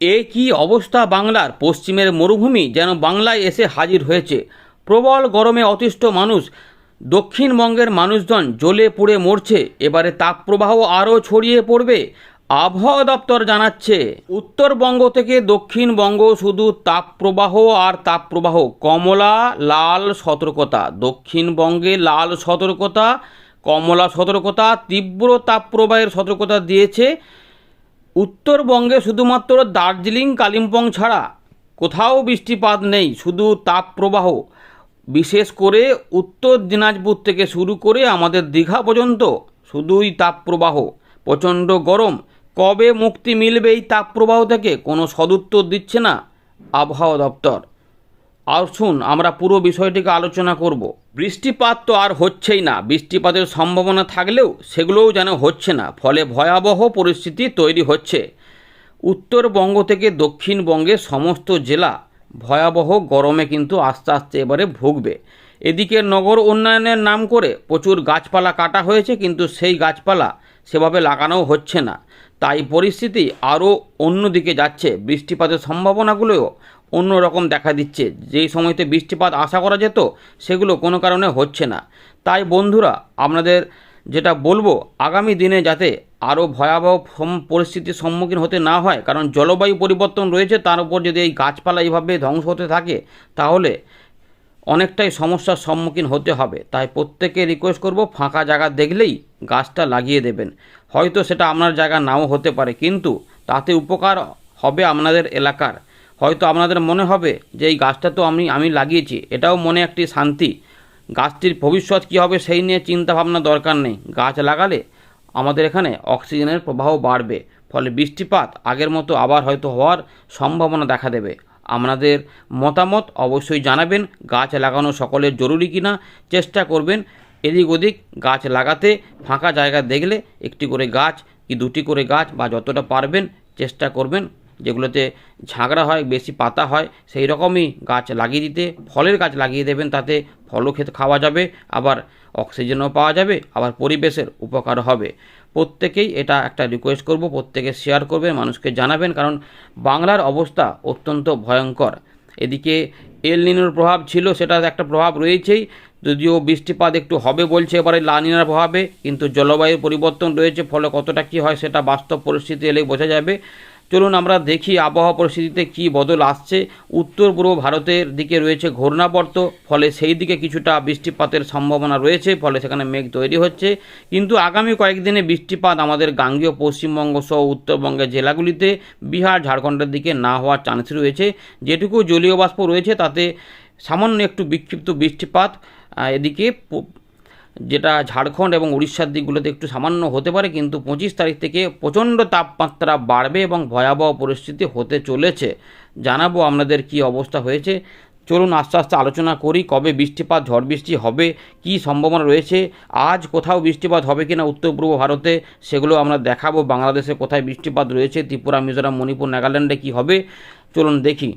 এ কি অবস্থা বাংলার? পশ্চিমের মরুভূমি যেন বাংলায় এসে হাজির হয়েছে। প্রবল গরমে অতিষ্ঠ মানুষ, দক্ষিণবঙ্গের মানুষজন জ্বলে পুড়ে মরছে। এবারে তাপপ্রবাহ আরও ছড়িয়ে পড়বে, আবহাওয়া দপ্তর জানাচ্ছে। উত্তরবঙ্গ থেকে দক্ষিণবঙ্গ শুধু তাপপ্রবাহ আর তাপপ্রবাহ, কমলা, লাল সতর্কতা। দক্ষিণবঙ্গে লাল সতর্কতা, কমলা সতর্কতা, তীব্র তাপপ্রবাহের সতর্কতা দিয়েছে উত্তরবঙ্গে শুধুমাত্র দার্জিলিং, কালিম্পং ছাড়া কোথাও বৃষ্টিপাত নেই, শুধু তাপপ্রবাহ। বিশেষ করে উত্তর দিনাজপুর থেকে শুরু করে আমাদের দীঘা পর্যন্ত শুধুই তাপপ্রবাহ। প্রচণ্ড গরম। কবে মুক্তি মিলবে এই তাপপ্রবাহ থেকে কোনো সদুত্তর দিচ্ছে না আবহাওয়া দপ্তর। আসুন আমরা পুরো বিষয়টিকে আলোচনা করব। বৃষ্টিপাত তো আর হচ্ছেই না। বৃষ্টিপাতের সম্ভাবনা থাকলেও সেগুলোও যেন হচ্ছে না। ফলে ভয়াবহ পরিস্থিতি তৈরি হচ্ছে। উত্তরবঙ্গ থেকে দক্ষিণবঙ্গের সমস্ত জেলা ভয়াবহ গরমে কিন্তু আস্তে আস্তে এবারে ভুগবে। এদিকে নগর উন্নয়নের নাম করে প্রচুর গাছপালা কাটা হয়েছে, কিন্তু সেই গাছপালা সেভাবে লাগানোও হচ্ছে না। তাই পরিস্থিতি আরও অন্যদিকে যাচ্ছে। বৃষ্টিপাতের সম্ভাবনাগুলোও অন্য রকম দেখা দিচ্ছে। যেই সময়তে বৃষ্টিপাত আশা করা যেত, সেগুলো কোনো কারণে হচ্ছে না। তাই বন্ধুরা, আপনাদের যেটা বলব, আগামী দিনে যাতে আরও ভয়াবহ পরিস্থিতির সম্মুখীন হতে না হয়, কারণ জলবায়ু পরিবর্তন রয়েছে, তার উপর যদি এই গাছপালা এইভাবে ধ্বংস হতে থাকে, তাহলে অনেকটাই সমস্যার সম্মুখীন হতে হবে। তাই প্রত্যেকে রিকোয়েস্ট করব, ফাঁকা জায়গা দেখলেই গাছটা লাগিয়ে দেবেন। হয়তো সেটা আপনার জায়গা নাও হতে পারে, কিন্তু তাতে উপকার হবে আপনাদের এলাকার। হয়তো আপনাদের মনে হবে যে এই গাছটা তো আমি আমি লাগিয়েছি। এটাও মনে একটি শান্তি। গাছটির ভবিষ্যৎ কী হবে সেই নিয়ে চিন্তা ভাবনা দরকার নেই। গাছ লাগালে আমাদের এখানে অক্সিজেনের প্রবাহ বাড়বে, ফলে বৃষ্টিপাত আগের মতো আবার হয়তো হওয়ার সম্ভাবনা দেখা দেবে। আপনাদের মতামত অবশ্যই জানাবেন, গাছ লাগানো সকলের জরুরি কিনা, চেষ্টা করবেন এদিক ওদিক গাছ লাগাতে, ফাঁকা জায়গা দেখলে একটি করে গাছ কি দুটি করে গাছ বা যতটা পারবেন চেষ্টা করবেন। যেগুলোতে ঝাঁকড়া হয়, বেশি পাতা হয়, সেই রকমই গাছ লাগিয়ে দিতে, ফলের গাছ লাগিয়ে দেবেন, তাতে ফলও খেতে খাওয়া যাবে, আবার অক্সিজেনও পাওয়া যাবে, আবার পরিবেশের উপকার হবে। প্রত্যেকেই এটা একটা রিকোয়েস্ট করব, প্রত্যেকে শেয়ার করবেন, মানুষকে জানাবেন, কারণ বাংলার অবস্থা অত্যন্ত ভয়ঙ্কর। এদিকে এল নিনোর প্রভাব ছিল সেটার একটা প্রভাব রয়েছেই, যদিও বৃষ্টিপাত একটু হবে বলছে, এবারে লানিনার প্রভাবে, কিন্তু জলবায়ুর পরিবর্তন রয়েছে, ফলে কতটা কী হয় সেটা বাস্তব পরিস্থিতি এলেই বোঝা যাবে। চলুন আমরা দেখি আবহাওয়া পরিস্থিতিতে কী বদল আসছে। উত্তর পূর্ব ভারতের দিকে রয়েছে ঘূর্ণাবর্ত, ফলে সেই দিকে কিছুটা বৃষ্টিপাতের সম্ভাবনা রয়েছে, ফলে সেখানে মেঘ তৈরি হচ্ছে। কিন্তু আগামী কয়েকদিনে বৃষ্টিপাত আমাদের গাঙ্গীয় পশ্চিমবঙ্গ সহ উত্তরবঙ্গের জেলাগুলিতে, বিহার, ঝাড়খণ্ডের দিকে না হওয়ার চান্স রয়েছে। যেটুকু জলীয় বাষ্প রয়েছে, তাতে সামান্য একটু বিক্ষিপ্ত বৃষ্টিপাত এদিকে যেটা ঝাড়খণ্ড এবং উড়িষ্যার দিকগুলোতে একটু সামান্য হতে পারে, কিন্তু পঁচিশ তারিখ থেকে প্রচণ্ড তাপমাত্রা বাড়বে এবং ভয়াবহ পরিস্থিতি হতে চলেছে। জানাব আপনাদের কি অবস্থা হয়েছে। চলুন আস্তে আস্তে আলোচনা করি, কবে বৃষ্টিপাত, ঝড় বৃষ্টি হবে, কি সম্ভাবনা রয়েছে, আজ কোথাও বৃষ্টিপাত হবে কিনা উত্তর পূর্ব ভারতে, সেগুলো আমরা দেখাবো, বাংলাদেশে কোথায় বৃষ্টিপাত রয়েছে, ত্রিপুরা, মিজোরাম, মণিপুর, নাগাল্যান্ডে কি হবে, চলুন দেখি।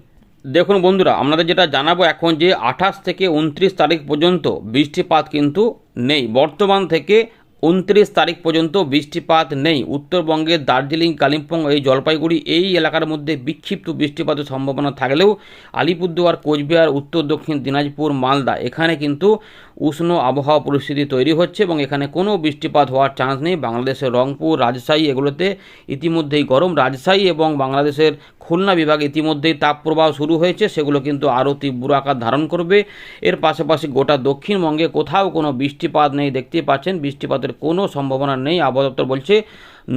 দেখুন বন্ধুরা, আপনাদের যেটা জানাব এখন যে আঠাশ থেকে উনত্রিশ তারিখ পর্যন্ত বৃষ্টিপাত কিন্তু নেই। বর্তমান থেকে উনত্রিশ তারিখ পর্যন্ত বৃষ্টিপাত নেই। উত্তরবঙ্গের দার্জিলিং, কালিম্পং এই জলপাইগুড়ি এই এলাকার মধ্যে বিক্ষিপ্ত বৃষ্টিপাতের সম্ভাবনা থাকলেও আলিপুরদুয়ার, কোচবিহার, উত্তর দক্ষিণ, দিনাজপুর, মালদা এখানে কিন্তু উষ্ণ আবহাওয়া পরিস্থিতি তৈরি হচ্ছে এবং এখানে কোনো বৃষ্টিপাত হওয়ার চান্স নেই। বাংলাদেশের রংপুর, রাজশাহী এগুলোতে ইতিমধ্যেই গরম। রাজশাহী এবং বাংলাদেশের খুলনা বিভাগ ইতিমধ্যেই তাপপ্রবাহ শুরু হয়েছে, সেগুলো কিন্তু আরও তীব্র আকার ধারণ করবে। এর পাশাপাশি গোটা দক্ষিণবঙ্গে কোথাও কোনো বৃষ্টিপাত নেই। দেখতেই পাচ্ছেন, বৃষ্টিপাতের কোনো সম্ভাবনা নেই। আবহাওয়া দপ্তর বলছে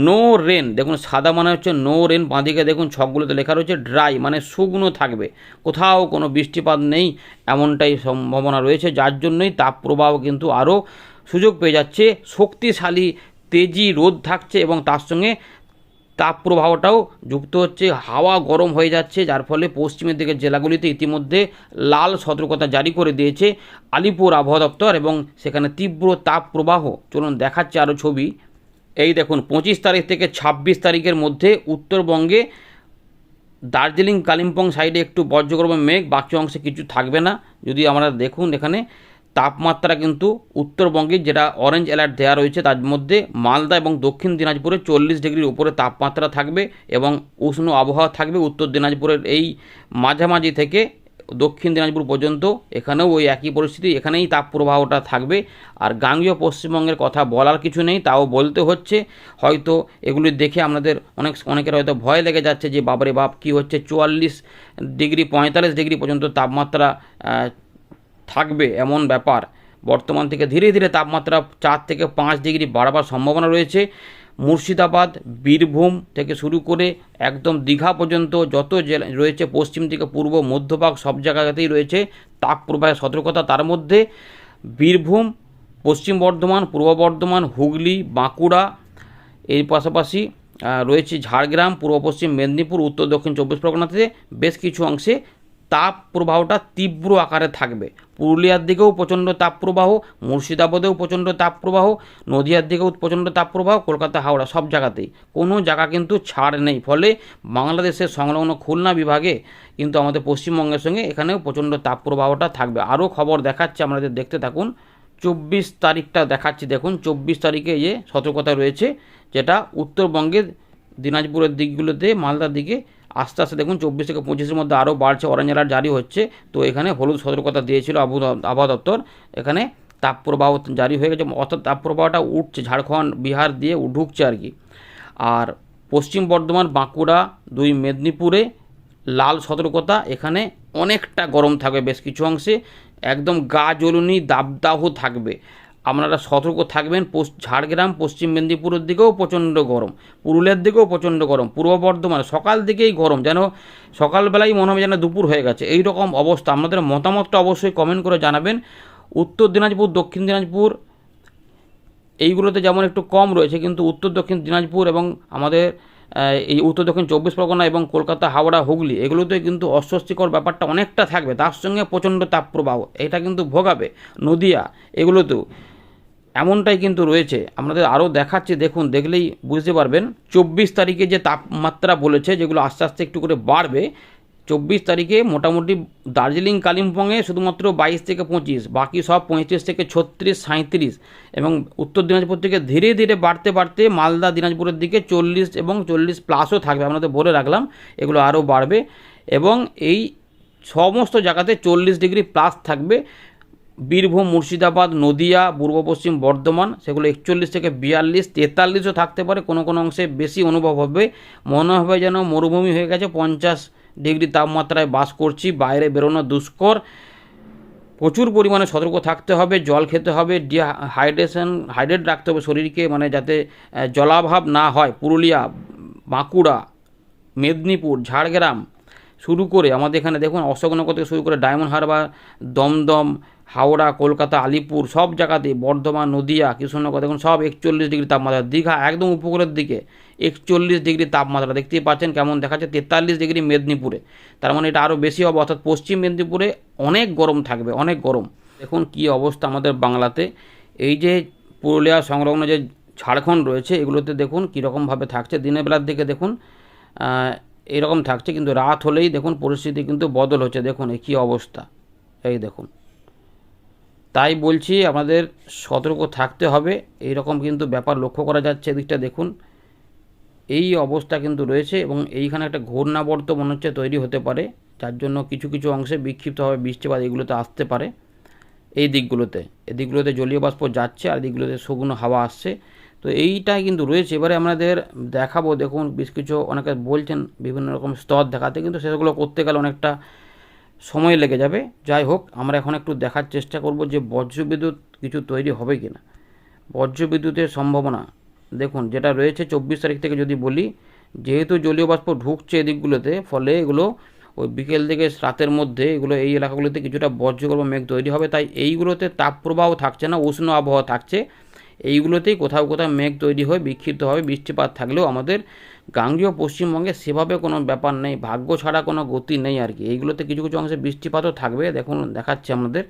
নো রেন দেখুন, সাদা মানে হচ্ছে নো রেন বাঁদিকে দেখুন ছকগুলোতে লেখা রয়েছে ড্রাই মানে শুকনো থাকবে। কোথাও কোনো বৃষ্টিপাত নেই, এমনটাই সম্ভাবনা রয়েছে। যার জন্যই তাপপ্রবাহ কিন্তু আরও সুযোগ পেয়ে যাচ্ছে। শক্তিশালী তেজি রোদ থাকছে এবং তার সঙ্গে তাপপ্রবাহটাও যুক্ত হচ্ছে, হাওয়া গরম হয়ে যাচ্ছে, যার ফলে পশ্চিমের দিকের জেলাগুলিতে ইতিমধ্যে লাল সতর্কতা জারি করে দিয়েছে আলিপুর আবহাওয়া দপ্তর এবং সেখানে তীব্র তাপপ্রবাহ চলুন দেখাচ্ছে আরও ছবি। এই দেখুন, পঁচিশ তারিখ থেকে ছাব্বিশ তারিখের মধ্যে উত্তরবঙ্গে দার্জিলিং কালিম্পং সাইডে একটু বজ্রগর্ভ মেঘ, বাকি অংশে কিছু থাকবে না। যদি আমরা দেখুন এখানে তাপমাত্রা কিন্তু উত্তরবঙ্গে যেটা অরেঞ্জ অ্যালার্ট দেওয়া রয়েছে, তার মধ্যে মালদা এবং দক্ষিণ দিনাজপুরে চল্লিশ ডিগ্রির উপরে তাপমাত্রা থাকবে এবং উষ্ণ আবহাওয়া থাকবে। উত্তর দিনাজপুরের এই মাঝামাঝি থেকে দক্ষিণ দিনাজপুর পর্যন্ত এখানেও ওই একই পরিস্থিতি, এখানেই তাপ প্রবাহটা থাকবে। আর গাঙ্গীয় পশ্চিমবঙ্গের কথা বলার কিছু নেই, তাও বলতে হচ্ছে, হয়তো এগুলি দেখে আমাদের অনেক, অনেকের হয়তো ভয় লেগে যাচ্ছে যে বাবারে বাপ, কী হচ্ছে? চুয়াল্লিশ ডিগ্রি, পঁয়তাল্লিশ ডিগ্রি পর্যন্ত তাপমাত্রা থাকবে এমন ব্যাপার। বর্তমান থেকে ধীরে ধীরে তাপমাত্রা চার থেকে পাঁচ ডিগ্রি বাড়াবার সম্ভাবনা রয়েছে। মুর্শিদাবাদ, বীরভূম থেকে শুরু করে একদম দীঘা পর্যন্ত যত জেলা রয়েছে, পশ্চিম থেকে পূর্ব, মধ্যভাগ সব জায়গাতেই রয়েছে তাপ প্রবাহের সতর্কতা। তার মধ্যে বীরভূম, পশ্চিম বর্ধমান, পূর্ব বর্ধমান, হুগলি, বাঁকুড়া, এর পাশাপাশি রয়েছে ঝাড়গ্রাম, পূর্ব পশ্চিম মেদিনীপুর, উত্তর দক্ষিণ চব্বিশ পরগনাতে বেশ কিছু অংশে তাপ প্রবাহটা তীব্র আকারে থাকবে। পুরুলিয়ার দিকেও প্রচণ্ড তাপ প্রবাহ, মুর্শিদাবাদেও প্রচণ্ড তাপ প্রবাহ, নদিয়ার দিকেও প্রচণ্ড তাপ প্রবাহ, কলকাতা, হাওড়া সব জায়গাতেই। কোনো জায়গা কিন্তু ছাড় নেই। ফলে বাংলাদেশের সংলগ্ন খুলনা বিভাগে কিন্তু আমাদের পশ্চিমবঙ্গের সঙ্গে এখানেও প্রচণ্ড তাপ প্রবাহটা থাকবে। আরও খবর দেখাচ্ছে, আপনাদের দেখতে থাকুন। চব্বিশ তারিখটা দেখাচ্ছি, দেখুন। চব্বিশ তারিখে যে সতর্কতা রয়েছে, যেটা উত্তরবঙ্গের দিনাজপুরের দিকগুলোতে, মালদার দিকে আস্তে আস্তে দেখুন চব্বিশ থেকে পঁচিশের মধ্যে আরও বাড়ছে অরেঞ্জ অ্যালার্ট জারি হচ্ছে। তো এখানে হলুদ সতর্কতা দিয়েছিল আবহাওয়া আবহাওয়া দপ্তর। এখানে তাপপ্রবাহ জারি হয়ে গেছে, অর্থাৎ তাপপ্রবাহটা উঠছে, ঝাড়খণ্ড, বিহার দিয়ে ঢুকছে আর কি। আর পশ্চিম বর্ধমান, বাঁকুড়া, দুই মেদিনীপুরে লাল সতর্কতা, এখানে অনেকটা গরম থাকবে বেশ কিছু অংশে। একদম গা জ্বলুনি, দাবদাহ থাকবে। আপনারা সতর্ক থাকবেন। ঝাড়গ্রাম, পশ্চিম মেদিনীপুরের দিকেও প্রচণ্ড গরম। পুরুলিয়ার দিকেও প্রচণ্ড গরম। পূর্ব বর্ধমান, সকাল দিকেই গরম। যেন সকালবেলায় মনে হবে যেন দুপুর হয়ে গেছে। এই রকম অবস্থা। আপনাদের মতামতটা অবশ্যই কমেন্ট করে জানাবেন। উত্তর দিনাজপুর, দক্ষিণ দিনাজপুর, এইগুলোতে যেমন একটু কম রয়েছে, কিন্তু উত্তর, দক্ষিণ দিনাজপুর এবং আমাদের এই উত্তর, দক্ষিণ, চব্বিশ পরগনা এবং কলকাতা, হাওড়া, হুগলি, এগুলোতে কিন্তু অস্বস্তিকর ব্যাপারটা অনেকটা থাকবে। তার সঙ্গে প্রচণ্ড তাপপ্রবাহ। এটা কিন্তু ভোগাবে। নদিয়া, এগুলোতেও। এমনটাই কিন্তু রয়েছে। আপনাদের আরও দেখাচ্ছি, দেখুন, দেখলেই বুঝতে পারবেন। চব্বিশ তারিখে যে তাপমাত্রা বলেছে, যেগুলো আস্তে আস্তে একটু করে বাড়বে, চব্বিশ তারিখে মোটামুটি দার্জিলিং, কালিম্পংয়ে শুধুমাত্র বাইশ থেকে পঁচিশ, বাকি সব পঁয়ত্রিশ থেকে ছত্রিশ সাঁত্রিশ এবং উত্তর দিনাজপুর থেকে ধীরে ধীরে বাড়তে বাড়তে মালদা, দিনাজপুরের দিকে চল্লিশ এবং চল্লিশ প্লাসও থাকবে। আপনাদের বলে রাখলাম, এগুলো আরও বাড়বে এবং এই সমস্ত জায়গাতে চল্লিশ ডিগ্রি প্লাস থাকবে। বীরভূম, মুর্শিদাবাদ, নদিয়া, পূর্ব পশ্চিম বর্ধমান, সেগুলো একচল্লিশ থেকে বিয়াল্লিশ, তেতাল্লিশও থাকতে পারে, কোনো কোনো অংশে বেশি অনুভব হবে। মনে হবে যেন মরুভূমি হয়ে গেছে, পঞ্চাশ ডিগ্রি তাপমাত্রায় বাস করছি, বাইরে বেরোনো দুষ্কর। প্রচুর পরিমাণে সতর্ক থাকতে হবে, জল খেতে হবে ডিহাইড্রেশন হাইড্রেট রাখতে হবে শরীরকে মানে যাতে জলাভাব না হয়। পুরুলিয়া, বাঁকুড়া, মেদিনীপুর, ঝাড়গ্রাম, শুরু করে আমাদের এখানে দেখুন, অশোকনগর থেকে শুরু করে ডায়মন্ড হারবার, দমদম হাওড়া, কলকাতা, আলিপুর, সব জায়গাতে বর্ধমান, নদিয়া, কৃষ্ণনগর, দেখুন সব একচল্লিশ ডিগ্রি তাপমাত্রা। দীঘা একদম উপকূলের দিকে একচল্লিশ ডিগ্রি তাপমাত্রা। দেখতেই পাচ্ছেন কেমন দেখাচ্ছে? তেতাল্লিশ ডিগ্রি মেদিনীপুরে। তার মানে এটা আরও বেশি হবে, অর্থাৎ পশ্চিম মেদিনীপুরে অনেক গরম থাকবে, অনেক গরম। দেখুন কি অবস্থা আমাদের বাংলাতে। এই যে পুরুলিয়া সংলগ্ন যে ঝাড়খণ্ড রয়েছে, এগুলোতে দেখুন কীরকমভাবে থাকছে। দিনের বেলার দিকে দেখুন এরকম থাকছে, কিন্তু রাত হলেই দেখুন পরিস্থিতি কিন্তু বদল হচ্ছে। দেখুন এই কী অবস্থা। এই দেখুন। তাই বলছি আমাদের সতর্ক থাকতে হবে। এই রকম কিন্তু ব্যাপার লক্ষ্য করা যাচ্ছে এদিকটা দেখুন। এই অবস্থা কিন্তু রয়েছে এবং এইখানে একটা ঘূর্ণাবর্ত মনে হচ্ছে তৈরি হতে পারে, যার জন্য কিছু কিছু অংশে বিক্ষিপ্তভাবে বৃষ্টিপাত এগুলোতে আসতে পারে এই দিকগুলোতে। এই দিকগুলোতে জলীয় বাষ্প যাচ্ছে আর দিকগুলোতে শুকনো হাওয়া আসছে। তো এইটাই কিন্তু রয়েছে। এবারে আমাদের দেখাবো, দেখুন বেশ কিছু অনেকে বলছেন বিভিন্ন রকম স্তর দেখাতে, কিন্তু সেগুলো করতে গেলে অনেকটা সময় লেগে যাবে। যাই হোক, আমরা এখন একটু দেখার চেষ্টা করব যে বজ্রবিদ্যুৎ কিছু তৈরি হবে কি না বজ্রবিদ্যুতের সম্ভাবনা, দেখুন, যেটা রয়েছে চব্বিশ তারিখ থেকে যদি বলি, যেহেতু জলীয় বাষ্প ঢুকছে এদিকগুলোতে, ফলে এগুলো ওই বিকেল থেকে রাতের মধ্যে এগুলো এই এলাকাগুলোতে কিছুটা বজ্রগর্ভ মেঘ তৈরি হবে। তাই এইগুলোতে তাপপ্রবাহ থাকছে না, উষ্ণ আবহাওয়া থাকছে। এইগুলোতেই কোথাও কোথাও মেঘ তৈরি হয়ে বিক্ষিপ্তভাবে বৃষ্টিপাত থাকলেও আমাদের গাঙ্গীয় পশ্চিমবঙ্গে সেভাবে কোনো ব্যাপার নেই, ভাগ্য ছাড়া কোনো গতি নেই আর কি। এইগুলোতে কিছু কিছু অংশে বৃষ্টিপাতও থাকবে, দেখুন, দেখাচ্ছে আমাদের।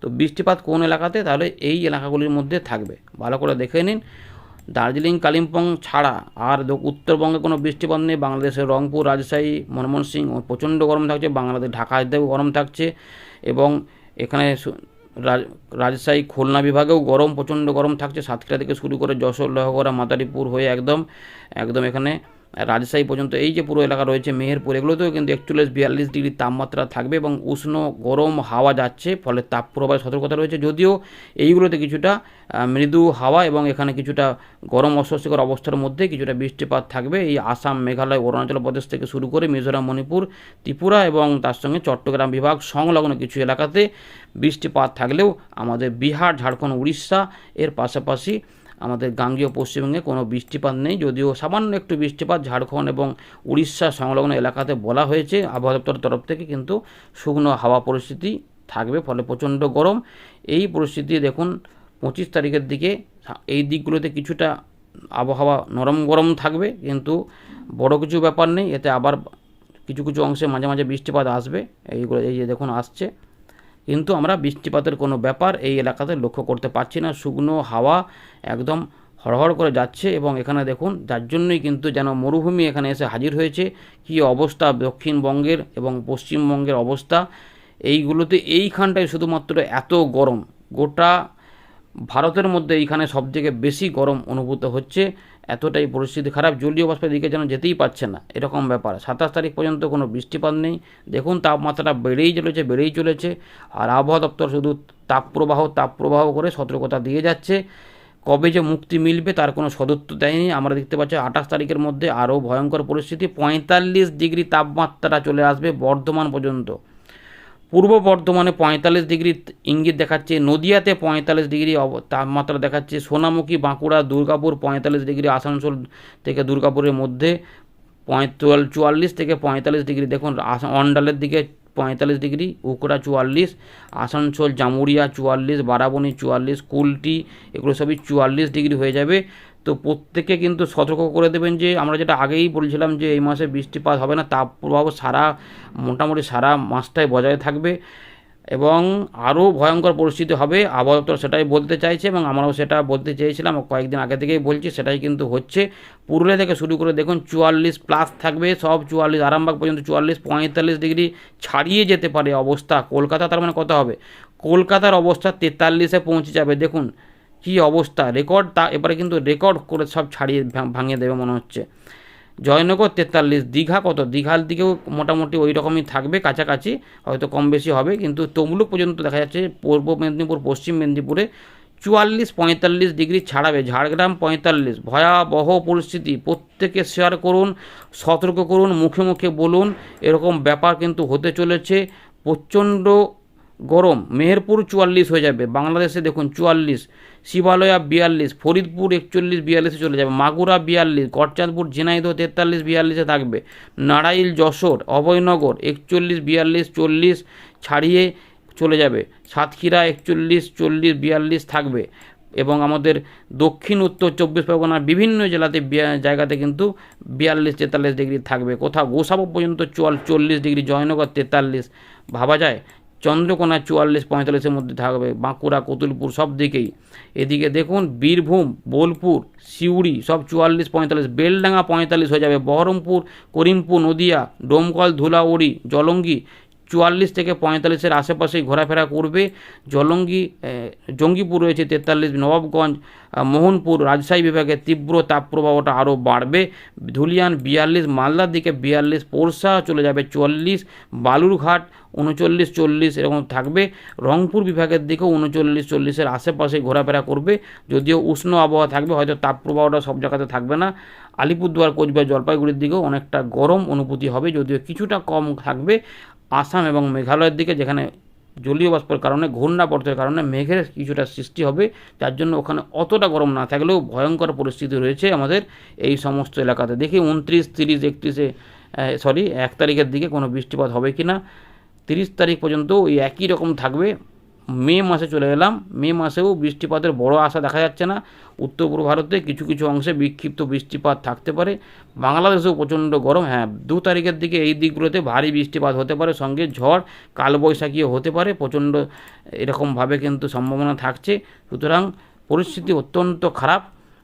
তো বৃষ্টিপাত কোন এলাকাতে? তাহলে এই এলাকাগুলির মধ্যে থাকবে। ভালো করে দেখে নিন। দার্জিলিং, কালিম্পং ছাড়া আর উত্তরবঙ্গে কোনো বৃষ্টিপাত নেই। বাংলাদেশের রংপুর, রাজশাহী, ময়মনসিংহ প্রচণ্ড গরম থাকছে। বাংলাদেশ ঢাকাতেও গরম থাকছে। এবং এখানে সু- রাজশাহী খুলনা বিভাগেও গরম, প্রচণ্ড গরম থাকছে। সাতক্ষীরা থেকে শুরু করে যশোর, লহগড়া, মাদারীপুর হয়ে একদম একদম এখানে রাজশাহী পর্যন্ত এই যে পুরো এলাকা রয়েছে, মেহেরপুর, এগুলোতেও কিন্তু একচল্লিশ বিয়াল্লিশ ডিগ্রি তাপমাত্রা থাকবে এবং উষ্ণ গরম হাওয়া যাচ্ছে, ফলে তাপপ্রবাহের সতর্কতা রয়েছে। যদিও এইগুলোতে কিছুটা মৃদু হাওয়া এবং এখানে কিছুটা গরম অস্বস্তিকর অবস্থার মধ্যে কিছুটা বৃষ্টিপাত থাকবে। এই আসাম, মেঘালয়, অরুণাচল প্রদেশ থেকে শুরু করে মিজোরাম, মণিপুর, ত্রিপুরা এবং তার সঙ্গে চট্টগ্রাম বিভাগ সংলগ্ন কিছু এলাকাতে বৃষ্টিপাত থাকলেও আমাদের বিহার, ঝাড়খণ্ড, উড়িষ্যা এর পাশাপাশি আমাদের গাঙ্গীয় পশ্চিমবঙ্গে কোনো বৃষ্টিপাত নেই, যদিও সামান্য একটু বৃষ্টিপাত ঝাড়খণ্ড এবং উড়িষ্যা সংলগ্ন এলাকাতে বলা হয়েছে। আবহাওয়া দপ্তরের তরফ থেকে কিন্তু শুকনো হাওয়া পরিস্থিতি থাকবে, ফলে প্রচণ্ড গরম। এই পরিস্থিতি দেখুন, পঁচিশ তারিখের দিকে এই দিকগুলোতে কিছুটা আবহাওয়া নরম গরম থাকবে, কিন্তু বড় কিছু ব্যাপার নেই। এতে আবার কিছু কিছু অংশে মাঝে মাঝে বৃষ্টিপাত আসবে। এইগুলো, এই যে দেখুন, আসছে। কিন্তু আমরা বৃষ্টিপাতের কোনো ব্যাপার এই এলাকাতে লক্ষ্য করতে পারছি না। শুকনো হাওয়া একদম হড়হড় করে যাচ্ছে এবং এখানে দেখুন, যার জন্যই কিন্তু যেন মরুভূমি এখানে এসে হাজির হয়েছে। কী অবস্থা দক্ষিণবঙ্গের এবং পশ্চিমবঙ্গের অবস্থা? এইগুলোতে এইখানটায় শুধুমাত্র এত গরম। গোটা ভারতের মধ্যে এইখানে সবথেকে বেশি গরম অনুভূত হচ্ছে। এতটাই পরিস্থিতি খারাপ, জলীয় বাষ্পের দিকে যেন যেতেই পারছে না। এরকম ব্যাপার। সাতাশ তারিখ পর্যন্ত কোনো বৃষ্টিপাত নেই। দেখুন, তাপমাত্রাটা বেড়েই চলেছে বেড়েই চলেছে। আর আবহাওয়া দপ্তর শুধু তাপপ্রবাহ তাপপ্রবাহ করে সতর্কতা দিয়ে যাচ্ছে। কবে যে মুক্তি মিলবে তার কোনো সদুত্তর দেয়নি। আমরা দেখতে পাচ্ছি আঠাশ তারিখের মধ্যে আরও ভয়ঙ্কর পরিস্থিতি। পঁয়তাল্লিশ ডিগ্রি তাপমাত্রা চলে আসবে বর্ধমান পর্যন্ত। পূর্ব বর্ধমানে পঁয়তাল্লিশ ডিগ্রি ইঙ্গিত দেখাচ্ছে, নদিয়াতে পঁয়তাল্লিশ ডিগ্রি তাপমাত্রা দেখাচ্ছে, সোনামুখী বাঁকুড়া, দুর্গাপুর পঁয়তাল্লিশ ডিগ্রি, আসানসোল থেকে দুর্গাপুরের মধ্যে চুয়াল্লিশ থেকে পঁয়তাল্লিশ ডিগ্রি। দেখুন অন্ডালের দিকে পঁয়তাল্লিশ ডিগ্রি উকড়া চুয়াল্লিশ, আসানসোল জামুরিয়া চুয়াল্লিশ, বারাবণী চুয়াল্লিশ, কুলটি, এগুলো সবই চুয়াল্লিশ ডিগ্রি হয়ে যাবে। তো প্রত্যেকে কিন্তু সতর্ক করে দেবেন যে, আমরা যেটা আগেই বলছিলাম যে, এই মাসে বৃষ্টিপাত হবে না তাপ প্রবাহ সারা, মোটামুটি সারা মাসটাই বজায় থাকবে। এবং আরও ভয়ঙ্কর পরিস্থিতি হবে, আবহাওয়া দপ্তর সেটাই বলতে চাইছে এবং আমরাও সেটা বলতে চেয়েছিলাম কয়েকদিন আগে থেকেই বলছি, সেটাই কিন্তু হচ্ছে। পুরুলিয়া থেকে শুরু করে দেখুন, চুয়াল্লিশ প্লাস থাকবে, সব চুয়াল্লিশ, আরামবাগ পর্যন্ত চুয়াল্লিশ, পঁয়তাল্লিশ ডিগ্রি ছাড়িয়ে যেতে পারে অবস্থা। কলকাতা তার মানে কত হবে? কলকাতার অবস্থা তেতাল্লিশে পৌঁছে যাবে। দেখুন কী অবস্থা? রেকর্ড তা এবারে কিন্তু রেকর্ড করে সব ছাড়িয়ে ভাঙিয়ে দেবে মনে হচ্ছে। জয়নগর তেতাল্লিশ দীঘা কত? দীঘার দিকেও মোটামুটি ওই রকমই থাকবে কাছাকাছি, হয়তো কম বেশি হবে। কিন্তু তমলুক পর্যন্ত দেখা যাচ্ছে পূর্ব মেদিনীপুর, পশ্চিম মেদিনীপুরে চুয়াল্লিশ পঁয়তাল্লিশ ডিগ্রি ছাড়াবে। ঝাড়গ্রাম পঁয়তাল্লিশ। ভয়াবহ পরিস্থিতি। প্রত্যেকে শেয়ার করুন, সতর্ক করুন, মুখে মুখে বলুন। এরকম ব্যাপার কিন্তু হতে চলেছে। প্রচণ্ড গরম, মেহেরপুর চুয়াল্লিশ হয়ে যাবে, বাংলাদেশে দেখুন চুয়াল্লিশ, শিবালয়া বিয়াল্লিশ, ফরিদপুর একচল্লিশ বিয়াল্লিশে চলে যাবে, মাগুরা বিয়াল্লিশ, গড়চাঁদপুর, ঝিনাইদহ তেতাল্লিশ বিয়াল্লিশে থাকবে, নাড়াইল, যশোর, অভয়নগর একচল্লিশ বিয়াল্লিশ চল্লিশ ছাড়িয়ে চলে যাবে, সাতক্ষীরা একচল্লিশ চল্লিশ বিয়াল্লিশ থাকবে এবং আমাদের দক্ষিণ, উত্তর, চব্বিশ পরগনার বিভিন্ন জেলাতে জায়গাতে কিন্তু বিয়াল্লিশ তেতাল্লিশ ডিগ্রি থাকবে। কোথাও গোসাবো পর্যন্ত চুয়াল, চল্লিশ ডিগ্রি, জয়নগর তেতাল্লিশ। ভাবা যায় চন্দ্রকোনা চুয়াল্লিশ, পঁয়তাল্লিশের মধ্যে থাকবে, বাঁকুড়া, কতুলপুর সব দিকেই। এদিকে দেখুন, বীরভূম, বোলপুর, সিউড়ি সব চুয়াল্লিশ, পঁয়তাল্লিশ, বেলডাঙ্গা পঁয়তাল্লিশ হয়ে যাবে, বহরমপুর, করিমপুর, নদিয়া, ডোমকল, ধুলাউড়ি, জলঙ্গি চুয়াল্লিশ থেকে পঁয়তাল্লিশের আশেপাশেই ঘোরাফেরা করবে। জলঙ্গি জঙ্গিপুর রয়েছে তেতাল্লিশ, নবাবগঞ্জ মোহনপুর, রাজশাহী বিভাগে তীব্র তাপপ্রবাহটা আরও বাড়বে। ধুলিয়ান বিয়াল্লিশ, মালদার দিকে বিয়াল্লিশ পোরশা চলে যাবে চুয়াল্লিশ, বালুরঘাট উনচল্লিশ, চল্লিশ এরকম থাকবে। রংপুর বিভাগের দিকেও উনচল্লিশ, চল্লিশের আশেপাশে ঘোরাফেরা করবে। যদিও উষ্ণ আবহাওয়া থাকবে, হয়তো তাপপ্রবাহটা সব জায়গাতে থাকবে না। আলিপুরদুয়ার, কোচবিহার, জলপাইগুড়ির দিকেও অনেকটা গরম অনুভূতি হবে, যদিও কিছুটা কম থাকবে। আসাম এবং মেঘালয়ের দিকে, যেখানে জলীয় বাষ্পের কারণে, ঘূর্ণাবর্তের কারণে মেঘের কিছুটা সৃষ্টি হবে, যার জন্য ওখানে অতটা গরম না থাকলেও ভয়ঙ্কর পরিস্থিতি রয়েছে আমাদের এই সমস্ত এলাকাতে। দেখি উনত্রিশ, তিরিশ, একত্রিশে সরি এক তারিখের দিকে কোনো বৃষ্টিপাত হবে কি না তিরিশ তারিখ পর্যন্ত ওই একই রকম থাকবে। মে মাসে চলে এলাম। মে মাসেও বৃষ্টিপাতের বড় আশা দেখা যাচ্ছে না। উত্তর পূর্ব ভারতে কিছু কিছু অংশে বিক্ষিপ্ত বৃষ্টিপাত থাকতে পারে। বাংলাদেশেও প্রচণ্ড গরম। হ্যাঁ দু তারিখের দিকে এই দিকগুলোতে ভারী বৃষ্টিপাত হতে পারে। সঙ্গে ঝড়, কালবৈশাখীও হতে পারে। প্রচণ্ড এরকমভাবে কিন্তু সম্ভাবনা থাকছে। সুতরাং পরিস্থিতি অত্যন্ত খারাপ।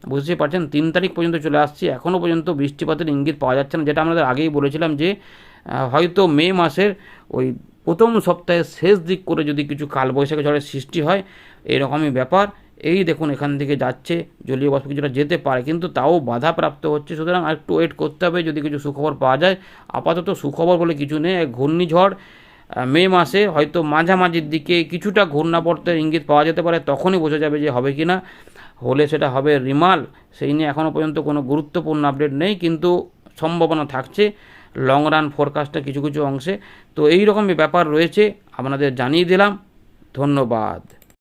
বুঝতেই পারছেন, তিন তারিখ পর্যন্ত চলে আসছে। এখনও পর্যন্ত বৃষ্টিপাতের ইঙ্গিত পাওয়া যাচ্ছে না। যেটা আমাদের আগেই বলেছিলাম যে হয়তো মে মাসের ওই প্রথম সপ্তাহের শেষ দিক করে যদি কিছু কালবৈশাখী ঝড়ের সৃষ্টি হয়, এরকমই ব্যাপার। এই দেখুন, এখান থেকে যাচ্ছে, জলীয় বাষ্প কিছুটা যেতে পারে, কিন্তু তাও বাধাপ্রাপ্ত হচ্ছে। সুতরাং আর একটু ওয়েট করতে হবে, যদি কিছু সুখবর পাওয়া যায়। আপাতত সুখবর বলে কিছু নেই এক ঘূর্ণিঝড় মে মাসে হয়তো মাঝামাঝির দিকে কিছুটা ঘূর্ণাবর্তের ইঙ্গিত পাওয়া যেতে পারে, তখনই বোঝা যাবে যে হবে কি না হলে সেটা হবে রিমাল। সেই নিয়ে এখনও পর্যন্ত কোনো গুরুত্বপূর্ণ আপডেট নেই, কিন্তু সম্ভাবনা থাকছে। লং রান ফোরকাস্টটা কিছু কিছু অংশে। তো এই রকমই ব্যাপার রয়েছে। আপনাদের জানিয়ে দিলাম। ধন্যবাদ।